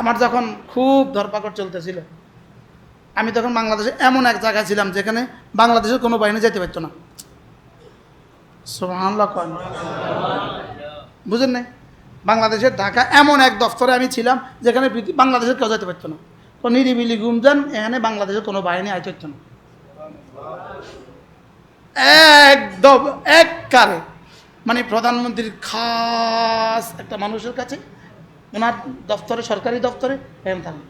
আমার যখন খুব ধরপাকড় চলতেছিল, আমি তখন বাংলাদেশে এমন এক জায়গায় ছিলাম যেখানে বাংলাদেশের কোনো বাহিনী যেতে পারতো না। বুঝেন নাই? বাংলাদেশের ঢাকা এমন এক দফতরে আমি ছিলাম যেখানে বাংলাদেশের কেউ যেতে পারতো না। তো নিরিবিলি গুমজান এখানে বাংলাদেশের কোনো বাহিনী আইতে পারতো না। একদম, এক কারে। মানে প্রধানমন্ত্রীর খাস একটা মানুষের কাছে ওনার দপ্তরে সরকারি দপ্তরে এরকম থাকে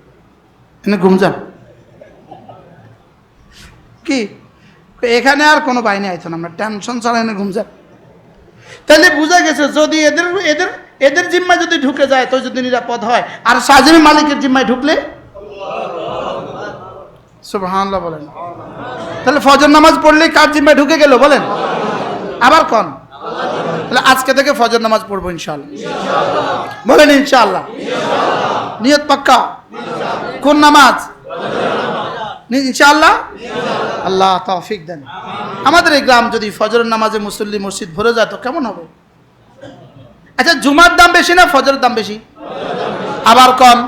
এনে ঘুমজান কি? এখানে আর কোনো বাহিনী আইতো না, আমরা টেনশন ছাড়া এনে ঘুমজান তাহলে বোঝা গেছে, যদি এদের এদের এদের জিম্মায় যদি ঢুকে যায়, তো যদি নিরাপদ হয়। আর সাজিমি মালিকের জিম্মায় ঢুকলে? সুবহানাল্লাহ বলেন। তাহলে ফজর নামাজ পড়লেই কার জিম্মায় ঢুকে গেল বলেন? আবার কন? তাহলে আজকে থেকে ফজর নামাজ পড়ব ইনশাল্লাহ বলেন ইনশাআল্লাহ। নিয়ত পাক্কা? কোন নামাজ? ইনশাআল্লাহ? আল্লাহ তৌফিক দেন। আমাদের এই গ্রাম যদি ফজরের নামাজে মুসল্লি মসজিদ ভরে যায় তো কেমন হবে? আচ্ছা জুমার দাম বেশি না ফজরের দাম বেশি? আবার কম?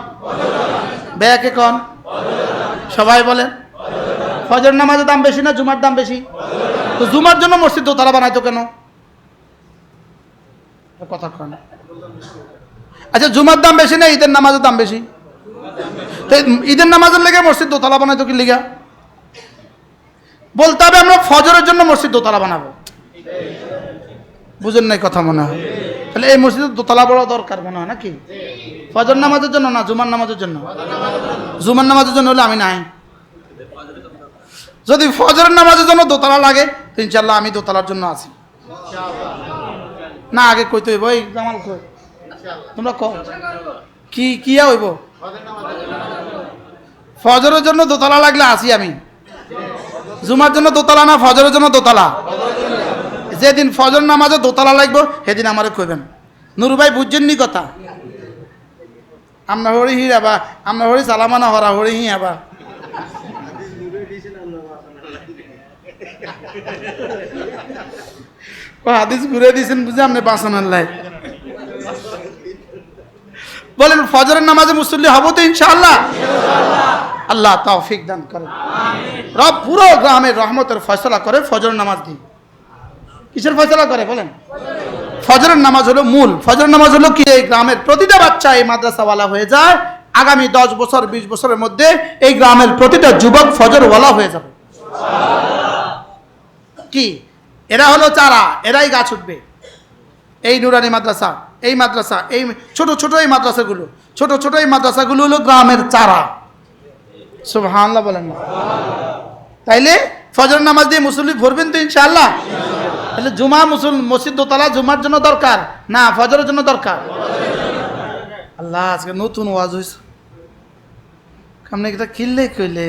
বেয়াকে কম? সবাই বলেন। ফজর নামাজের দাম বেশি না জুমার দাম বেশি? তো জুমার জন্য মসজিদ দোতলা বানাইতো কেন? কথা আচ্ছা জুমার দাম বেশি না ঈদের নামাজের দাম বেশি? তো ঈদের নামাজের লেগে মসজিদ দোতলা বানাইতো কি লিগা? বলতে হবে আমরা ফজরের জন্য মসজিদ দোতলা বানাবো। বুঝেন নাই কথা মনে হয়? তাহলে এই মসজিদের দোতলা বড় দরকার মনে হয় নাকি? ফজর নামাজের জন্য না, জুমার নামাজের জন্য? জুমার নামাজের জন্য হলে আমি নাই। যদি ফজরের নামাজের জন্য দোতলা লাগে, তো ইনশাল্লাহ আমি দোতলার জন্য আছি। না, আগে কইতে হইব। এই জামাল কই? তোমরা কও। কি কিয়া হইব? ফজরের জন্য দোতলা লাগলে আসি আমি। জুমার জন্য দোতলা না, ফজরের জন্য দোতলা? যেদিন ফজর নামাজে দোতলা লাগবো, সেদিন আমারে কইবেন। নুরু ভাই বুঝছেননি কথা? আমরা হরি হি আবা আমরা হরি সালামানা হরা, হরি হি আবা ও হাদিস ঘুরে দিয়েছেন বুঝে আপনি বাঁচানোর লাই বলেন, ফজরের নামাজে মুসল্লি হব তো ইনশাআল্লাহ? আল্লাহ তৌফিক দান করেন রব পুরো গ্রামের রহমতের ফয়সলা করে ফজর নামাজ দিয়ে কিসের ফয়সলা করে বলেন? ফজরের নামাজ হলো মূল। ফজরের নামাজ হলো কি? এই গ্রামের প্রতিটা বাচ্চা এই মাদ্রাসাওয়ালা হয়ে যায়। আগামী দশ বছর, বিশ বছরের মধ্যে এই গ্রামের প্রতিটা যুবক ফজরওয়ালা হয়ে যাবে। কি? এরা হলো চারা, এরাই গাছ উঠবে। এই নুরানি মাদ্রাসা, এই মাদ্রাসা, এই ছোট ছোট এই মাদ্রাসাগুলো, ছোট ছোট এই মাদ্রাসাগুলো হলো গ্রামের চারা। সুবহানাল্লাহ বলেন না। তাইলে ফজর নামাজ দিয়ে মুসল্লি ভরবেন তো ইনশাআল্লাহ। তাহলে জুমা মুসল মসজিদ দোতলা জুমার জন্য দরকার? না, ফজরের জন্য দরকার। আল্লাহ, আজকে নতুন ওয়াজ হয়েছে এটা কিনলে কইলে?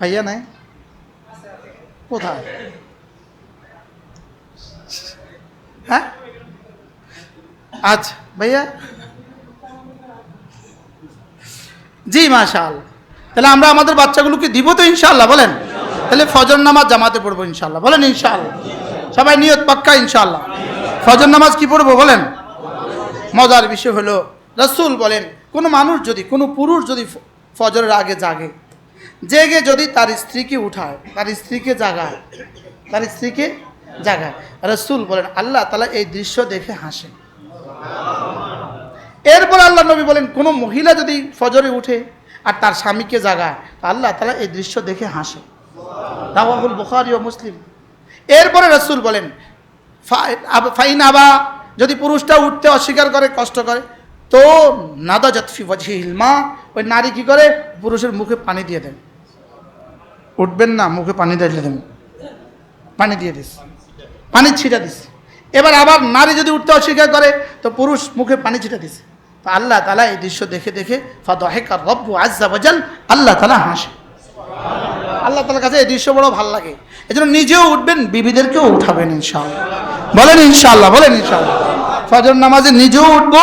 ভাইয়া নাই? কোথায়? হ্যাঁ? আচ্ছা ভাইয়া। জি, মাশাল। তাহলে আমরা আমাদের বাচ্চাগুলোকে দিব তো ইনশাল্লাহ বলেন? তাহলে ফজর নামাজ জামাতে পড়ব ইনশাল্লাহ বলেন ইনশাল্লাহ সবাই নিয়ত পাক্কা ইনশাল্লাহ ফজর নামাজ কি পড়ব, বলেন? মজার বিষয় হলো, রসুল বলেন, কোনো মানুষ যদি, কোনো পুরুষ যদি ফজরের আগে জাগে জেগে যদি তার স্ত্রীকে উঠায়, তার স্ত্রীকে জাগায়, তার স্ত্রীকে জাগায়। রসুল বলেন, আল্লাহ তালা এই দৃশ্য দেখে হাসে এরপর আল্লাহ নবী বলেন, কোনো মহিলা যদি ফজরে উঠে আর তার স্বামীকে জাগায়, তা আল্লাহ তালা এই দৃশ্য দেখে হাসে রাওয়াহুল বুখারি ও মুসলিম। এরপরে রসুল বলেন ফাইন আবা, যদি পুরুষটা উঠতে অস্বীকার করে, কষ্ট করে, তো নাদা জাতফি ওয়াজহি হিলমা ওই নারী কি করে? পুরুষের মুখে পানি দিয়ে দেন। উঠবেন না, মুখে পানি দিয়ে দেবেন। পানি দিয়ে দিস। পানি ছিটা দিস। এবার আবার নারী যদি উঠতে অস্বীকার করে, তো পুরুষ মুখে পানি ছিটা দিছে তো আল্লাহ তালা এই দৃশ্য দেখে দেখে ফাদহেকার রব্বু আজ্জা বাজাল আল্লাহ তালা হাসে। আল্লাহ তালার কাছে এই দৃশ্য বড় ভালো লাগে। এই জন্য নিজেও উঠবেন, বিবিদেরকেও উঠাবেন ইনশাআল্লাহ। বলেন ইনশাআল্লাহ বলেন ইনশাআল্লাহ। ফজর নামাজে নিজেও উঠবো,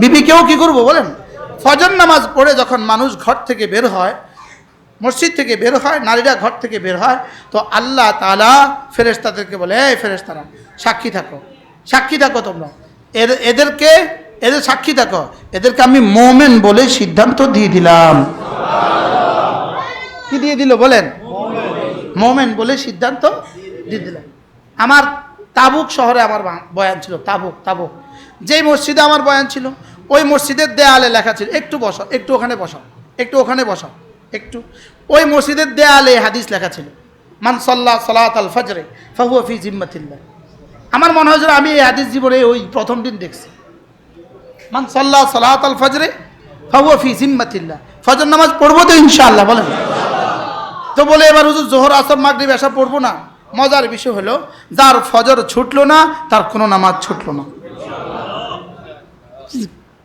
বিবিকেও কি করব বলেন? ফজর নামাজ পড়ে যখন মানুষ ঘর থেকে বের হয় মসজিদ থেকে বের হয়, নারীরা ঘর থেকে বের হয়। তো আল্লাহ তালা ফেরেশতাদেরকে বলে, এই ফেরেশতারা, সাক্ষী থাকো। সাক্ষী থাকো তোমরা। এর এদেরকে, এদের সাক্ষী থাকো। এদেরকে আমি মোমেন বলে সিদ্ধান্ত দিয়ে দিলাম। কি দিয়ে দিল বলেন? মোমেন বলে সিদ্ধান্ত দিয়ে দিলাম। আমার তাবুক শহরে আমার বয়ান ছিল, তাবুক তাবুক। যেই মসজিদে আমার বয়ান ছিল, ওই মসজিদের দেয়ালে লেখা ছিল, একটু বসো, একটু ওখানে বসাও একটু ওখানে বসাও একটু। ওই মসজিদের দেয়ালে হাদিস লেখা ছিল, মান সাল্লাহ সালাত আল ফজরে ফাহুয়া ফি জিম্মাতিল্লাহ। আমার মনে হয় আমি এই হাদিস জীবনে ওই প্রথম দিন দেখছি। মান সাল্লাহ সালাত আল ফজরে ফাহুয়া ফি জিম্মাতিল্লাহ। ফজর নামাজ পড়ব তো ইনশাআল্লাহ, বলেন। তো বলে এবার হুজুর, জোহর, আসর, মাগরিব এসা পড়ব না। মজার বিষয় হলো, যার ফজর ছুটলো না, তার কোনো নামাজ ছুটলো না।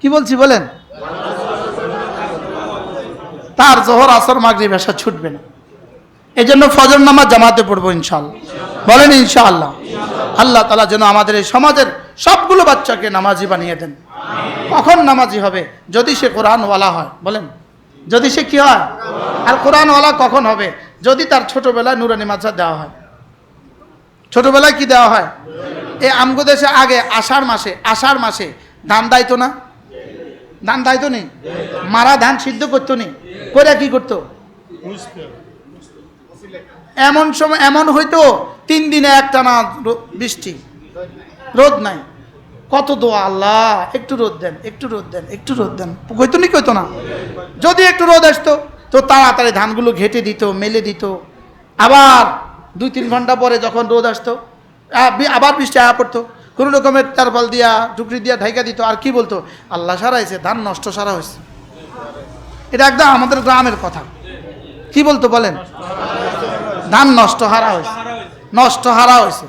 কি বলছি বলেন? তার জোহর আসর মাগরিব এসা ছুটবে না। এই জন্য ফজর নামাজ জামাতে পড়ব ইনশাআল্লাহ। বলেন ইনশাআল্লাহ। আল্লাহ তালা যেন আমাদের এই সমাজের সবগুলো বাচ্চাকে নামাজি বানিয়ে দেন। কখন নামাজি হবে? যদি সে কোরআনওয়ালা হয়, বলেন। যদি সে কি হয়? আর কোরআনওয়ালা কখন হবে? যদি তার ছোটবেলায় নুরানি মাদ্রাসা দেওয়া হয়। ছোটবেলায় কি দেওয়া হয়? এই আমগো দেশে আগে আষাঢ় মাসে আষাঢ় মাসে ধান দাইতো না? ধান দাইতো নি? মারা ধান সিদ্ধ করতো নি? করে কি করতো? এমন সময়, এমন হইতো, তিন দিনে একটানা রো- বৃষ্টি। রোদ নাই। কত দোয়া, আল্লাহ, একটু রোদ দেন, একটু রোদ দেন, একটু রোদ দেন। কইতো নি, কইতো না। যদি একটু রোদ আসতো, তো তাড়াতাড়ি ধানগুলো ঘেটে দিত, মেলে দিত। আবার দুই, তিন ঘণ্টা পরে যখন রোদ আসতো আবার বৃষ্টি আয়া পড়তো। কোনো রকমের তারপাল দিয়া টুকরি দিয়া ঢাইকা দিত। আর কি বলতো? আল্লাহ সারা হয়েছে ধান নষ্ট সারা হয়েছে এটা একদম আমাদের গ্রামের কথা। কি বলতো বলেন? ধান নষ্ট হারা হয়েছে। নষ্ট হারা হয়েছে।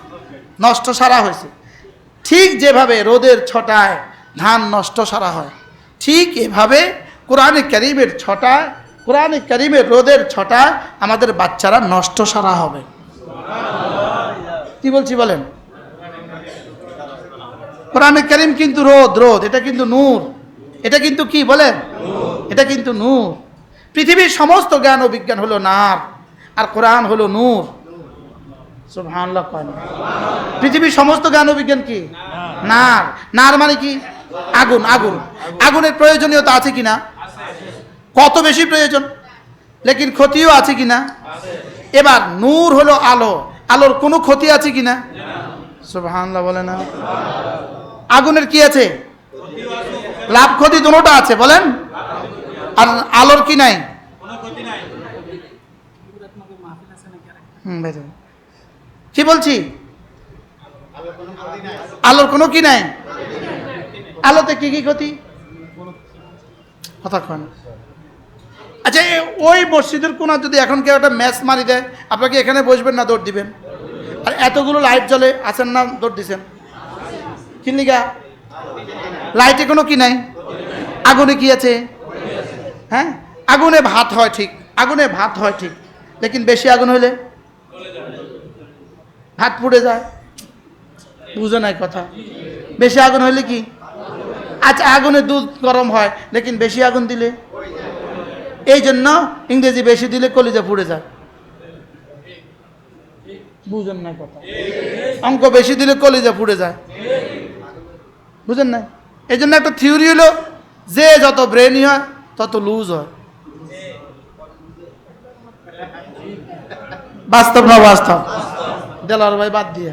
নষ্ট সারা হয়েছে। ঠিক যেভাবে রোদের ছটায় ধান নষ্ট সারা হয়, ঠিক এভাবে কোরআনে করিমের ছটায়, কোরআনে করিমের রোদের ছটায় আমাদের বাচ্চারা নষ্ট সারা হবে। কি বলছি বলেন? কোরআনে করিম কিন্তু রোদ রোদ, এটা কিন্তু নূর। এটা কিন্তু কি বলেন? এটা কিন্তু নূর। পৃথিবীর সমস্ত জ্ঞান ও বিজ্ঞান হলো নার, আর কোরআন হলো নূর। পৃথিবীর সমস্ত জ্ঞান ও বিজ্ঞান কি? নার। নার মানে কি? আগুন আগুন। আগুনের প্রয়োজনীয়তা আছে কিনা? কত বেশি প্রয়োজন? লেকিন ক্ষতিও আছে কিনা? এবার নূর হলো আলো। আলোর কোনো ক্ষতি আছে কিনা? সুবহানাল্লাহ বলে না। আগুনের কি আছে? লাভ ক্ষতি দুটোটা আছে, বলেন। আর আলোর কি নাই। কি বলছি? আলোর কোনো কি নাই? আলোতে কি কি ক্ষতি? কথা আচ্ছা ওই মসজিদের কোনা যদি এখন কেউ একটা ম্যাচ মারি দেয় আপনাকে এখানে বসবেন না দৌড় দিবেন? আর এতগুলো লাইট জ্বলে আছেন না, দৌড় দিছেন? কিনলিগা লাইটে কোনো কি নাই? আগুনে কি আছে? হ্যাঁ? আগুনে ভাত হয় ঠিক, আগুনে ভাত হয় ঠিক। লেকিন বেশি আগুন হইলে ভাত পুড়ে যায়। বুঝে নাই কথা। বেশি আগুন হইলে কি? আচ্ছা আগুনে দুধ গরম হয়, লেকিন বেশি আগুন দিলে? এই জন্য ইংরেজি বেশি দিলে কলিজা পুড়ে যায়। বুঝেন না কথা। অঙ্ক বেশি দিলে কলিজা পুড়ে যায়। বুঝেন না এই জন্য একটা থিওরি হলো, যে যত ব্রেনই হয়, তত লুজ হয়। বাস্তব না বাস্তব? দেলার ভাই বাদ দিয়ে।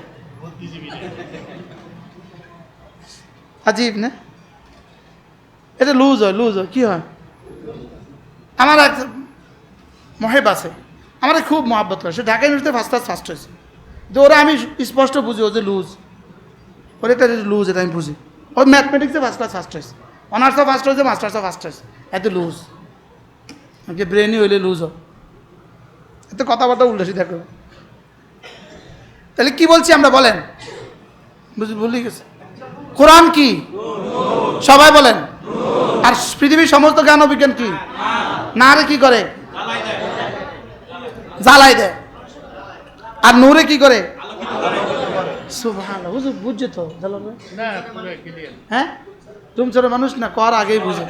আজিব না? এটা লুজ হয় লুজ হয়, কি হয়? আমার এক মহেব আছে, আমার খুব মহাব্বত করে। সে Dhaka university first class first হয়েছে। ওরা আমি স্পষ্ট বুঝি ও যে লুজ ওর এটা লুজ এটা আমি বুঝি। ও ম্যাথমেটিক্সে ফার্স্ট ক্লাস ফার্স্ট হয়েছে অনার্সও ফার্স্ট হয়েছে মাস্টার্সও ফার্স্ট হয়েছে এত লুজ যে ব্রেনই হইলে লুজ হোক এত কথাবার্তা উল্টো করে তাহলে কি বলছি আমরা বলেন? বুঝি ভুলে গেছে। কোরআন কি? সবাই বলেন। আর পৃথিবীর সমস্ত জ্ঞান অভিজ্ঞান কি? না রে কি করে? জ্বালাই দেয়। আর নূরে কি করে? সুবহানাল্লাহ হুজুর বুঝছ তো হ্যাঁ? তুমি ছোট মানুষ না কর আগেই বুঝে।